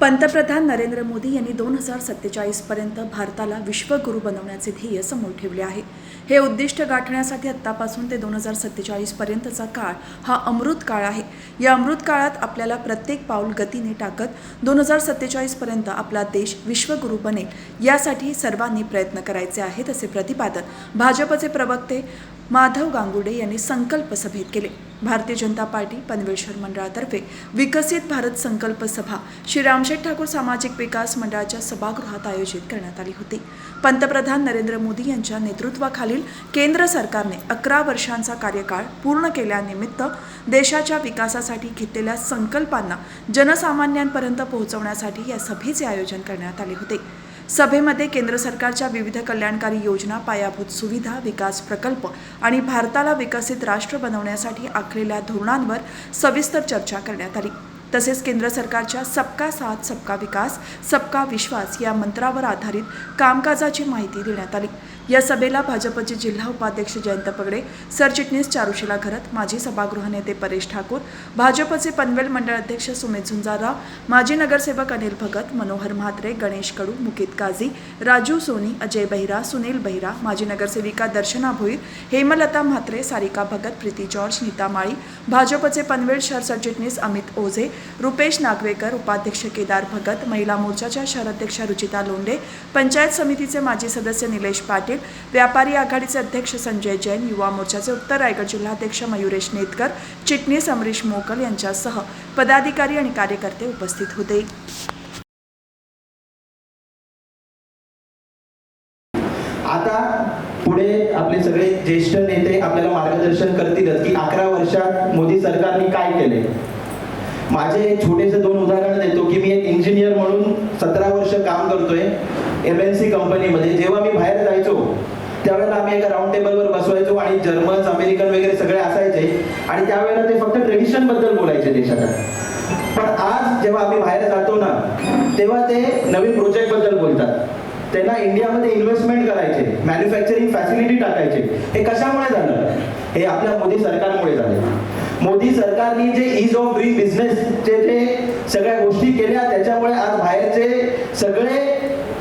पंतप्रधान नरेंद्र मोदी यांनी दोन हजार सत्तेचाळीसपर्यंत भारताला विश्वगुरू बनवण्याचे ध्येय समोर ठेवले आहे. हे उद्दिष्ट गाठण्यासाठी आत्तापासून ते दोन हजार सत्तेचाळीसपर्यंतचा काळ हा अमृत काळ आहे. या अमृत काळात आपल्याला प्रत्येक पाऊल गतीने टाकत दोन हजार सत्तेचाळीसपर्यंत आपला देश विश्वगुरू बनेल यासाठी सर्वांनी प्रयत्न करायचे आहेत असे प्रतिपादन भाजपचे प्रवक्ते माधव गांगुडे यांनी संकल्प सभेत केले. भारतीय जनता पार्टी पनवेश्वर मंडळातर्फे विकसित भारत संकल्प सभा श्री रामशेठ ठाकूर सामाजिक विकास मंडळाच्या सभागृहात आयोजित करण्यात आली होती. पंतप्रधान नरेंद्र मोदी यांच्या नेतृत्वाखालील केंद्र सरकारने अकरा वर्षांचा कार्यकाळ पूर्ण केल्यानिमित्त देशाच्या विकासासाठी घेतलेल्या संकल्पांना जनसामान्यांपर्यंत पोहोचवण्यासाठी या सभेचे आयोजन करण्यात आले होते. सभेमध्ये केंद्र सरकारच्या विविध कल्याणकारी योजना पायाभूत सुविधा विकास प्रकल्प आणि भारताला विकसित राष्ट्र बनवण्यासाठी आखलेल्या धोरणांवर सविस्तर चर्चा करण्यात आली. तसेच केंद्र सरकारच्या सबका साथ सबका विकास सबका विश्वास या मंत्रावर आधारित कामकाजाची माहिती देण्यात आली. या सभेला भाजपचे जिल्हा उपाध्यक्ष जयंत पगडे सरचिटणीस चारुशिला घरत माजी सभागृह नेते परेश ठाकूर भाजपचे पनवेल मंडळ अध्यक्ष सुमित झुंजारा माजी नगरसेवक अनिल भगत मनोहर म्हात्रे गणेश कडू मुकित काझी राजू सोनी अजय बहिरा सुनील बहिरा माजी नगरसेविका दर्शना भोईर हेमलता म्हात्रे सारिका भगत प्रीती जॉर्ज नीता माळी भाजपचे पनवेल शहर सरचिटणीस अमित ओझे रुपेश नागवेकर उपाध्यक्ष केदार भगत महिला मोर्चाच्या शहराध्यक्षा रुचिता लोंढे पंचायत समितीचे माजी सदस्य निलेश पाटील व्यापारी आघाडीचे अध्यक्ष संजय जैन युवा मोर्चाचे उत्तर रायगड जिल्हाध्यक्ष मयुरेश नेतकर चिटणीस अमरीश मोकल यांच्यासह पदाधिकारी आणि कार्यकर्ते उपस्थित होते. आता पुढे आपले सगळे ज्येष्ठ नेते आपल्याला मार्गदर्शन करतीलच की अकरा वर्षात मोदी सरकारने काय केले? माझे छोटेसे दोन उदाहरण देतो की मी एक इंजिनियर म्हणून सतरा वर्ष काम करतोय एम एन सी कंपनीमध्ये जेव्हा मी बाहेर जायचो त्यावेळेला आम्ही एका राऊंड टेबलवर बसवायचो आणि जर्मन्स अमेरिकन वगैरे सगळे असायचे. आणि त्यावेळेला ते फक्त ट्रेडिशनबद्दल बोलायचे देशाच्या पण आज जेव्हा आम्ही बाहेर जातो ना तेव्हा ते नवीन प्रोजेक्टबद्दल बोलतात. त्यांना इंडियामध्ये इन्व्हेस्टमेंट करायचे मॅन्युफॅक्चरिंग फॅसिलिटी टाकायचे. हे कशामुळे झालं? हे आपल्या मोदी सरकारमुळे झालं. मोदी सरकारने जे इज ऑफ डुईंग बिझनेसचे जे सगळ्या गोष्टी केल्या त्याच्यामुळे आज बाहेरचे सगळे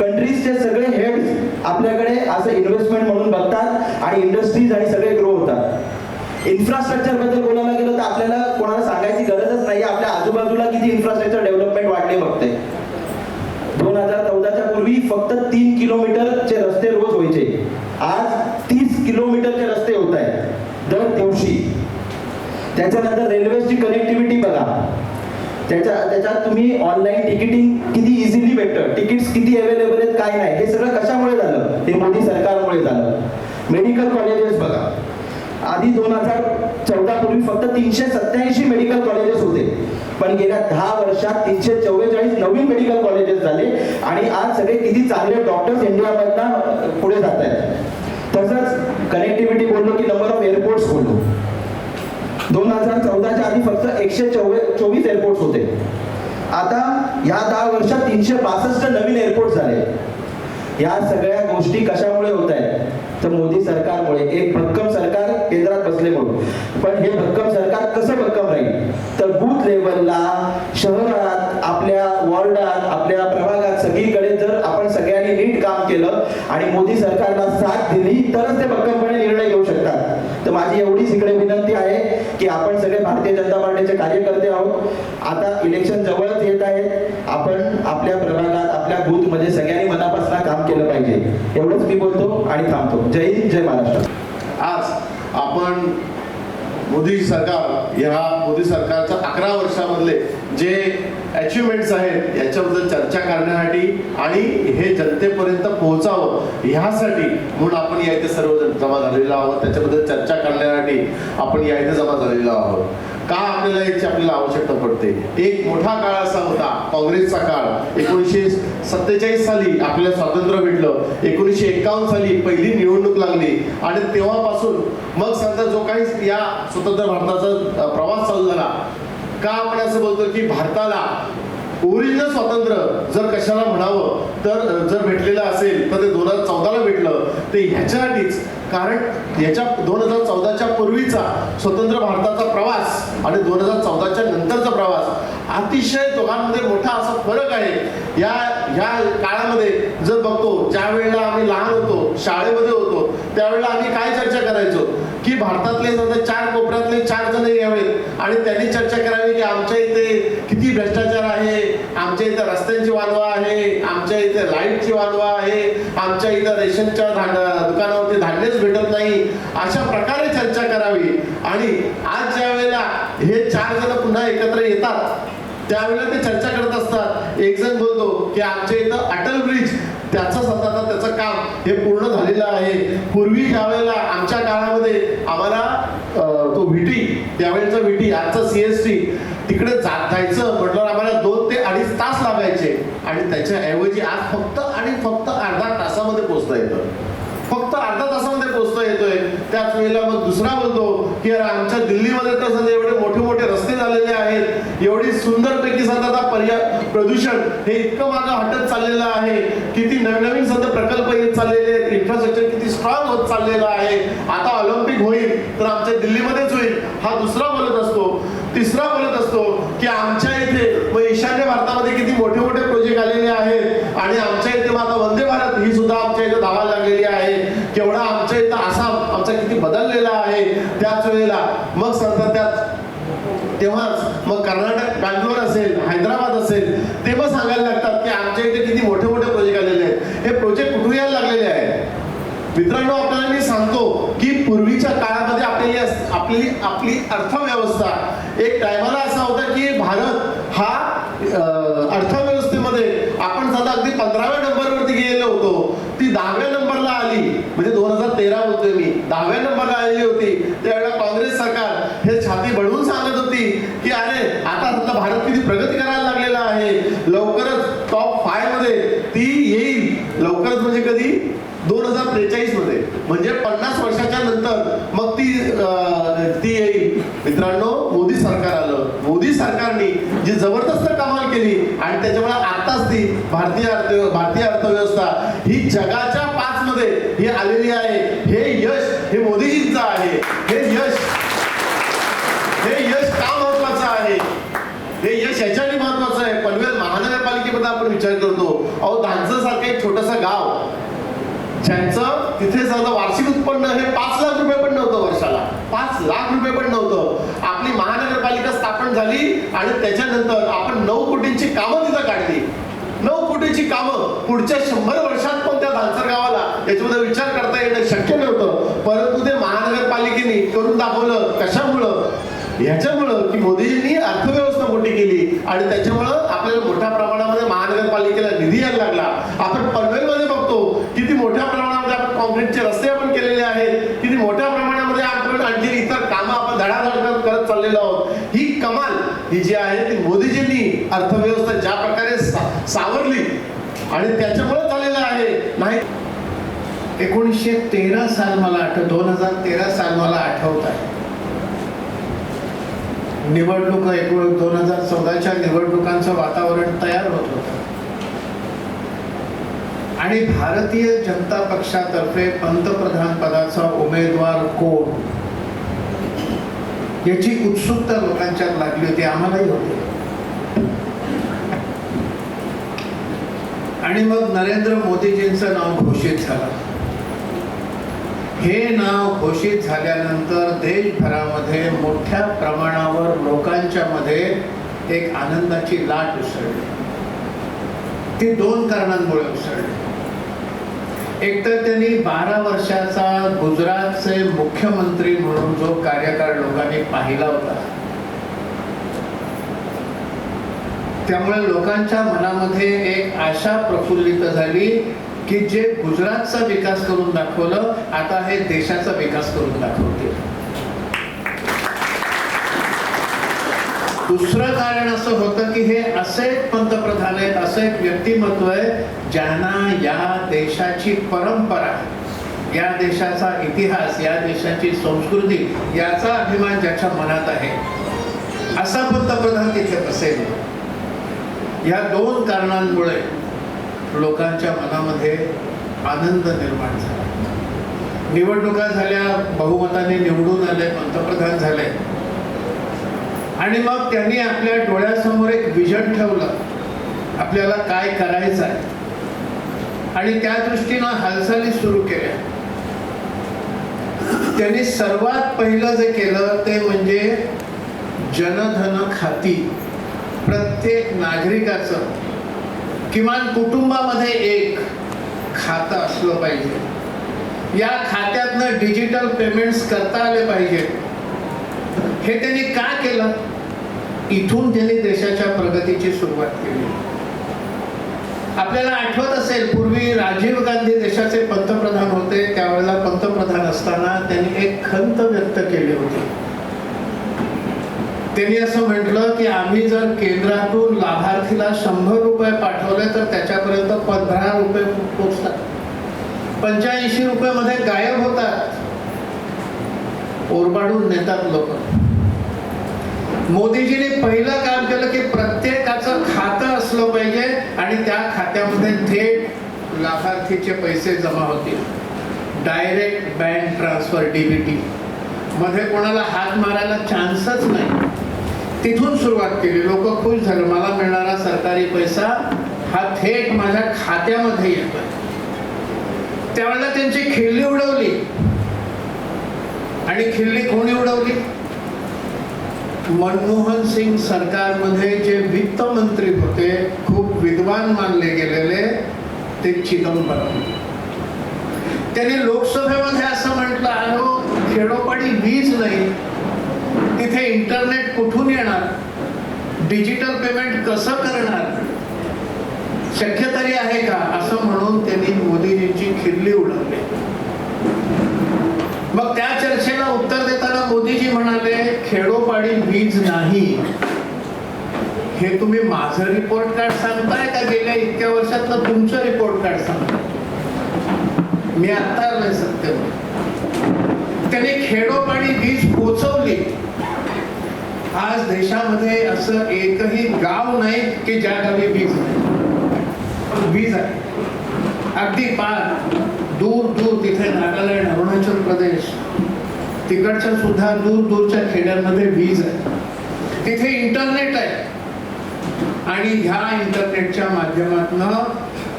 कंट्रीजचे सगळे हेड्स आपल्याकडे असं इन्व्हेस्टमेंट म्हणून बघतात आणि इंडस्ट्रीज आणि सगळे ग्रो होतात. इन्फ्रास्ट्रक्चरबद्दल बोलायला गेलो तर आपल्याला कोणाला सांगायची गरजच नाही आपल्या आजूबाजूला किती इन्फ्रास्ट्रक्चर डेव्हलपमेंट वाढले बघते. दोन हजार चौदाच्या पूर्वी फक्त तीन किलोमीटरचे रस्ते रोज व्हायचे. आज तीस किलोमीटरचे रस्ते होत आहेत. दर दिवशी. त्याच्यानंतर रेल्वेची कनेक्टिव्हिटी बघा. त्याच्या त्याच्यात तुम्ही ऑनलाईन तिकिटिंग किती इझिली भेटतं? तिकीट्स किती अवेलेबल आहेत काय नाही? हे सगळं कशामुळे झालं? हे मोदी सरकारमुळे झालं. मेडिकल कॉलेजेस बघा. आधी दोन हजार चौदा पूर्वी फक्त तीनशे सत्याऐंशी मेडिकल कॉलेजेस होते. पण गेल्या दहा वर्षात तीनशे चव्वेचाळीस नवीन मेडिकल कॉलेजेस झाले आणि आज सगळे किती चांगले डॉक्टर्स इंडियामधनं पुढे जात आहेत तसंच कनेक्टिव्हिटी बोललो की नंबर ऑफ एअरपोर्ट्स बोललो. दोन हजार चौदाच्या आधी फक्त एकशे चोवीस एअरपोर्ट होते. आता या दहा वर्षात तीनशे बासष्ट नवीन एअरपोर्ट झाले. या सगळ्या गोष्टी कशामुळे होत आहेत? तर मोदी सरकारमुळे. एक भक्कम सरकार केंद्रात बसले म्हणून. पण हे भक्कम सरकार कसं भक्कम राहील? तर बूथ लेवलला शहरात आपल्या वॉर्डात आपल्या प्रभागात सगळीकडे जर आपण सगळ्यांनी नीट काम केलं आणि मोदी सरकारला साथ दिली तरच ते भक्कमपणे निर्णय घेऊ तर माझी एवढीच इकडे विनंती आहे की आपण सगळे भारतीय जनता पार्टीचे कार्यकर्ते आहोत. आता इलेक्शन जवळच येत आहे. आपण आपल्या प्रभागात आपल्या बूथमध्ये सगळ्यांनी मनापासून काम केलं पाहिजे. एवढंच मी बोलतो आणि थांबतो. जय हिंद जय महाराष्ट्र. आज आपण मोदी सरकार या मोदी सरकारच्या अकरा वर्षामधले जे अचिव्हमेंट्स आहेत याच्याबद्दल चर्चा करण्यासाठी आणि हे जनतेपर्यंत पोहोचावं ह्यासाठी म्हणून आपण या इथे सर्वजण जमा झालेलो आहोत. त्याच्याबद्दल चर्चा करण्यासाठी आपण या इथे जमा झालेलो आहोत. का आपल्याला याची आपल्याला आवश्यकता पडते? एक मोठा काळ असा होता काँग्रेसचा काळ. एकोणीसशे सत्तेचाळीस साली आपल्याला स्वातंत्र्य भेटलं. एकोणीसशे एकावन्न साली पहिली निवडणूक लागली. आणि तेव्हापासून मग सध्या जो काही या स्वतंत्र भारताचा प्रवास चालू झाला. का आपण असं बोलतो की भारताला ओरिजिनल स्वातंत्र्य जर कशाला म्हणावं तर जर भेटलेलं असेल तर ते दोन हजार चौदाला भेटलं. ते ह्याच्यासाठीच कारण याच्या दोन हजार चौदाच्या पूर्वीचा स्वतंत्र भारताचा प्रवास आणि दोन हजार चौदाच्या नंतरचा प्रवास अतिशय दोघांमध्ये मोठा असा फरक आहे. या ह्या काळामध्ये जर बघतो ज्या वेळेला आम्ही लहान होतो शाळेमध्ये होतो त्यावेळेला आम्ही काय चर्चा करायचो? की भारतातले समजा चार कोपऱ्यातले चार जण यावेत. आणि त्यांनी चर्चा करावी की आमच्या इथे किती भ्रष्टाचार आहे आमच्या इथे रस्त्यांची वानवा आहे आमच्या इथे लाईटची वानवा आहे आमच्या इथं रेशनच्या दुकानावरती धान्यच भेटत नाही. अशा प्रकारे चर्चा करावी. आणि आज ज्या वेळेला हे चार जण पुन्हा एकत्र येतात त्यावेळेला ते चर्चा करत असतात. एक जण बोलतो की आमच्या इथं अटल ब्रिज त्याचं स्वतःचं त्याचं काम हे पूर्ण झालेलं आहे. पूर्वी ज्यावेळेला आमच्या काळामध्ये आम्हाला तो व्हीटी त्यावेळेचा व्हीटी आजचा सीएसटी तिकडे जात जायचं म्हटलं आम्हाला दोन ते अडीच तास लागायचे. आणि त्याच्याऐवजी आज फक्त आणि फक्त अर्धा तासामध्ये पोहोचता येतं. फक्त अर्धा तासामध्ये पोहोचता येतोय. त्याच वेळेला मग दुसरा बोलतो की यार आमच्या दिल्लीमध्ये तर एवढे मोठे मोठे रस्ते झालेले आहेत. एवढी सुंदरपैकी सध्या आता पर्याय प्रदूषण हे इतकं मागं हटत चाललेलं आहे. किती नवनवीन सध्या प्रकल्प येत चाललेले आहेत. इन्फ्रास्ट्रक्चर किती स्ट्रॉंग होत चाललेलं आहे. आता ऑलिम्पिक होईल तर आमच्या दिल्लीमध्येच होईल. हा दुसरा बोलत असतो. तिसरा बोलत असतो की आमच्या इथे व ईशान्य भारतामध्ये किती मोठे मोठे प्रोजेक्ट आलेले आहेत आणि आमच्या इथे मग आता वंदे भारत ही सुद्धा आमच्या इथे धावायला लागलेली आहे केवढा आमच्या इथं आसाम आमचा किती बदललेला आहे त्याच वेळेला मग सध्या त्यात तेव्हाच मग कर्नाटक बँगलोर असेल हैदराबाद असेल ते मग सांगायला लागतात की आमच्या इथे किती मोठे मोठे प्रोजेक्ट आलेले आहेत. हे प्रोजेक्ट कुठून यायला लागलेले आहेत? मित्रांनो आपल्याला मी सांगतो की पूर्वीच्या काळामध्ये आपली आपली आपली अर्थव्यवस्था एक टायमाला असा होता की भारत हा अर्थव्यवस्थेमध्ये आपण सध्या अगदी पंधराव्या नंबरवरती गेलेलो होतो. ती दहाव्या नंबरला आली. म्हणजे दोन हजार तेरा बोलतोय मी दहाव्या नंबरला आलेली होती त्यावेळेला काँग्रेस सरकार म्हणून सांगत होती की अरे आता आपला भारत किती प्रगती करायला लागलेला आहे. लवकरच टॉप फायमध्ये ती येईल. लवकरच म्हणजे कधी? दोन हजार त्रेचाळीसमध्ये. म्हणजे पन्नास वर्षाच्या नंतर मग ती ती येईल. मित्रांनो मोदी सरकार आलं. मोदी सरकारने जी जबरदस्त कमाल केली आणि त्याच्यामुळे आताच ती भारतीय अर्थ भारतीय अर्थव्यवस्था ही जगाच्या पाच मध्ये ही आलेली आहे हे यश हे मोदीजींचं आहे हे यश हे यश का महत्वाचं आहे हे यश याच्याने महत्वाचं आहे पनवेल महानगरपालिकेबद्दल आपण विचार करतो अहो धानचं सारखं एक छोटस गाव ज्यांचं तिथे समजा वार्षिक उत्पन्न हे पाच लाख रुपये पण नव्हतं वर्षाला पाच लाख रुपये पण नव्हतं आपली महानगरपालिका स्थापन झाली आणि त्याच्यानंतर आपण नऊ कोटींची कामं तिथं काढली. नऊ कोटीची कामं. पुढच्या शंभर वर्षात पण त्या धानसर गावाला याच्यामध्ये विचार करता येणं शक्य नव्हतं. परंतु ते महानगरपालिकेने करून दाखवलं. कशामुळं? ह्याच्यामुळं की मोदीजींनी अर्थव्यवस्था मोठी केली आणि त्याच्यामुळं आपल्याला मोठ्या प्रमाणामध्ये महानगरपालिकेला निधी यायला लागला. आपण पनवेलमध्ये बघतो किती मोठ्या प्रमाणामध्ये आपण कॉन्क्रीटचे रस्ते आपण केलेले आहेत. किती मोठ्या प्रमाणामध्ये आपण आणखी इतर कामं आपण धडाधड करत करत चाललेलो आहोत ही कमाल ही जी आहे ती मोदीजींनी अर्थव्यवस्था ज्या प्रकारे सा- सावरली आणि त्याच्यामुळे झालेलं आहे नाही एकोणीसशे तेरा साल मला आठव दोन हजार तेरा साल मला आठवत आहे. निवडणूक एकूण दोन हजार चौदाच्या निवडणुकांचं वातावरण तयार होत होतं. आणि भारतीय जनता पक्षातर्फे पंतप्रधान पदाचा उमेदवार कोण? याची उत्सुकता लोकांच्या लागली होती आम्हालाही होती. आणि मग नरेंद्र मोदीजींचं नाव घोषित झालं. हे नाव घोषित झाल्यानंतर देशभरामध्ये मोठ्या प्रमाणावर लोकांच्या मध्ये एक आनंदाची लाट उसळली. ती दोन कारणांमुळे उसळली. एक तर त्यांनी बारा वर्षाचा गुजरातचे मुख्यमंत्री कार्यकाळ लोकांनी पाहिला होता. त्यामुळे लोकांच्या मनामध्ये एक आशा प्रफुल्लित झाली की जे गुजरातचा विकास करून दाखवलं आता हे देशाचा विकास करून दाखवते दुसरं कारण असं होतं की हे असे एक पंतप्रधान आहेत असं एक व्यक्तिमत्व आहे ज्यांना या देशाची परंपरा या देशाचा इतिहास या देशाची संस्कृती याचा अभिमान ज्याच्या मनात आहे. असा पंतप्रधान तिथे असेल या दोन कारणांमुळे लोकांच्या मनामध्ये आनंद निर्माण झाला. निवडणुका झाल्या बहुमताने निवडून आले पंतप्रधान झाले. आणि मग त्यांनी आपल्या डोळ्यासमोर एक विजन ठेवलं. आपल्याला काय करायचं आहे आणि त्या दृष्टीनं हालचाली सुरू केल्या. त्यांनी सर्वात पहिलं जे केलं ते म्हणजे जनधन खाती. प्रत्येक नागरिकाचं किमान कुटुंबामध्ये एक खातं असलं पाहिजे. या खात्यातनं डिजिटल पेमेंट्स करता आले पाहिजे. हे त्यांनी का केलं? इथून त्यांनी देशाच्या प्रगतीची सुरुवात केली. आपल्याला आठवत असेल पूर्वी राजीव गांधी देशाचे पंतप्रधान होते त्यावेळेला पंतप्रधान असताना त्यांनी एक खंत व्यक्त केली होती. त्यांनी असं म्हटलं की आम्ही जर केंद्रातून लाभार्थीला शंभर रुपये पाठवले तर त्याच्यापर्यंत पंधरा रुपये पोचतात. पंच्याऐंशी रुपये मध्ये गायब होतात. ओरबाडून नेतात लोक. मोदीजीने पहिलं काम केलं की प्रत्येकाचं खातं असलं पाहिजे आणि त्या खात्यामध्ये थेट लाभार्थीचे पैसे जमा होतील. डायरेक्ट बँक ट्रान्सफर डीबीटी मध्ये कोणाला हात मारायला चान्सच नाही. तिथून सुरुवात केली. लोक खुश झाले. मला मिळणारा सरकारी पैसा हा थेट माझ्या खात्यामध्ये येतोय. त्यावेळेला त्यांची खिल्ली उडवली. आणि खिल्ली कोणी उडवली? मनमोहन सिंग सरकारमध्ये जे वित्त मंत्री होते खूप विद्वान मानले गेलेले ते चिदंबरम. त्यांनी लोकसभेमध्ये असं म्हटलं अहो खेडोपाडी वीज नाही. तिथे इंटरनेट कुठून येणार? डिजिटल पेमेंट कसं करणार? शक्य तरी आहे का? असं म्हणून त्यांनी मोदीजींची खिल्ली उडवली. मग त्या चर्चेला उत्तर देताना मोदीजी म्हणाले खेडोपाडी वीज नाही. हे तुम्ही माझं रिपोर्ट कार्ड सांगताय का? गेल्या इतक्या वर्षातलं तुमचं रिपोर्ट कार्ड सांगताय. मी आता नाही सत्य त्याने खेडोपाडी वीज पोचवली. आज देशामध्ये असं एकही गाव नाही की ज्या गावी वीज नाही. वीज आहे. अगदी पार. दूर दूर तिथे नागालँड अरुणाचल प्रदेश तिकडच्या सुद्धा दूर दूरच्या खेड्यांमध्ये वीज आहे. तिथे इंटरनेट आहे. आणि ह्या इंटरनेटच्या माध्यमातून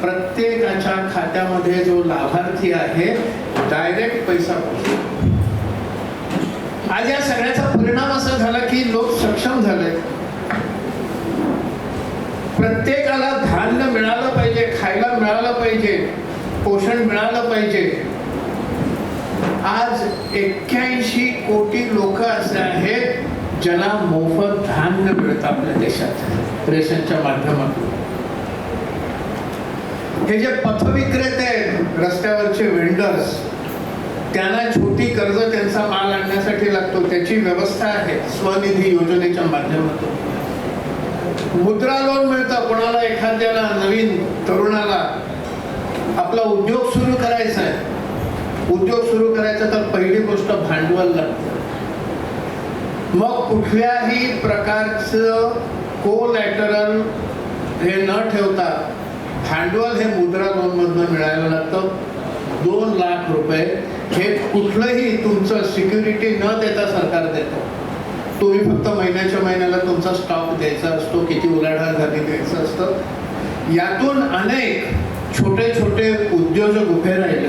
प्रत्येकाच्या खात्यामध्ये जो लाभार्थी आहे डायरेक्ट पैसा पोहोचतो. आज या सगळ्याचा परिणाम असा झाला की लोक सक्षम झाले. प्रत्येकाला धान्य मिळालं पाहिजे खायला मिळालं पाहिजे. पोषण मिळालं पाहिजे. आज एक्क्याऐंशी कोटी लोक असे आहेत ज्यांना मोफत धान्य मिळतं आपल्या देशात रेशनच्या माध्यमातून. हे जे पथविक्रेते आहेत रस्त्यावरचे वेंडर्स त्यांना छोटी कर्ज त्यांचा माल आणण्यासाठी लागतो त्याची व्यवस्था आहे स्वनिधी योजनेच्या माध्यमातून. मुद्रा लोन मिळतं कोणाला एखाद्याला नवीन तरुणाला आपला उद्योग सुरू करायचा आहे. उद्योग सुरू करायचा तर पहिली गोष्ट भांडवल लागतं. मग कुठल्याही प्रकारचं कोलॅटरल हे न ठेवता भांडवल हे मुद्रा लोनमधनं मिळायला लागतं. दोन लाख रुपये हे कुठलंही तुमचं सिक्युरिटी न देता सरकार देतं. तुम्ही फक्त महिन्याच्या महिन्याला तुमचा स्टॉक द्यायचा असतो किती उलाढाल झाली द्यायचं असतं. यातून अनेक छोटे छोटे उद्योजक उभे राहिले